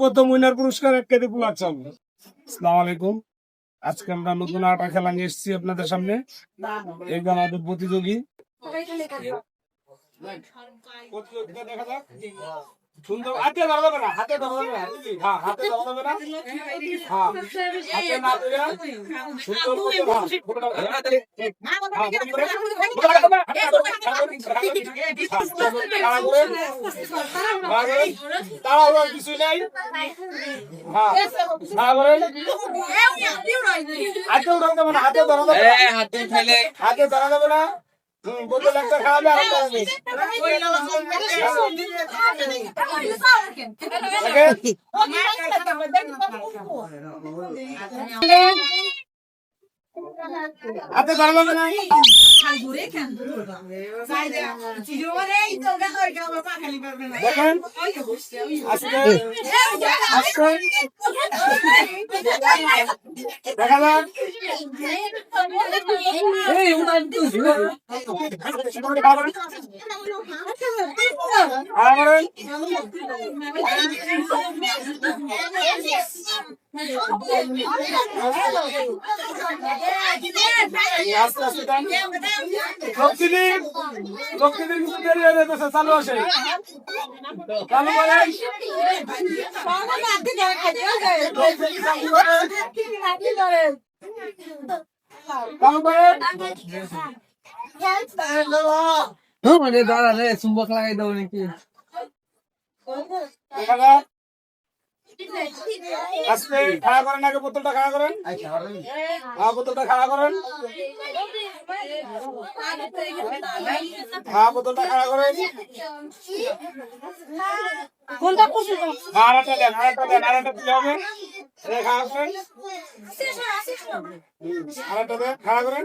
প্রথম উইনার পুরস্কার এক কেজি পোলার চাল আসসালামু আলাইকুম। আজকে আমরা নতুন আটা খেলা নিয়ে এসেছি আপনাদের সামনে। এই যে আমাদের প্রতিযোগী। প্রতিযোগিতা দেখা যাক। সুন্দর। হাতে ধরা যাবে না হাতে ধরা যাবে না। হ্যাঁ হাতে ধরা যাবে না। হ্যাঁ হাতে না ধরে সুন্দর করে হ্যাঁ, হাতে ধরা যাবে না, বোতল একটা খাওয়াবে আর খাওয়াবে। দেখে, হাতে ধরা যাবে না। দেখেন। দেখা যাক। এই উনান তো আর লক্ষ্মীদের লক্ষ্মীদের হয়ে মানে দাঁড়ালে চুম্বক লাগাই দাও নাকি। যাক। খাড়া করেন আগে বোতলটা খাড়া করেন? হ্যাঁ বোতলটা খাড়া করেন। হ্যাঁ বোতলটা খাড়া করেন। আরেকটা দেন আরেকটা দেন আরেকটা এই করেন। আরেকটা খাড়া করেন।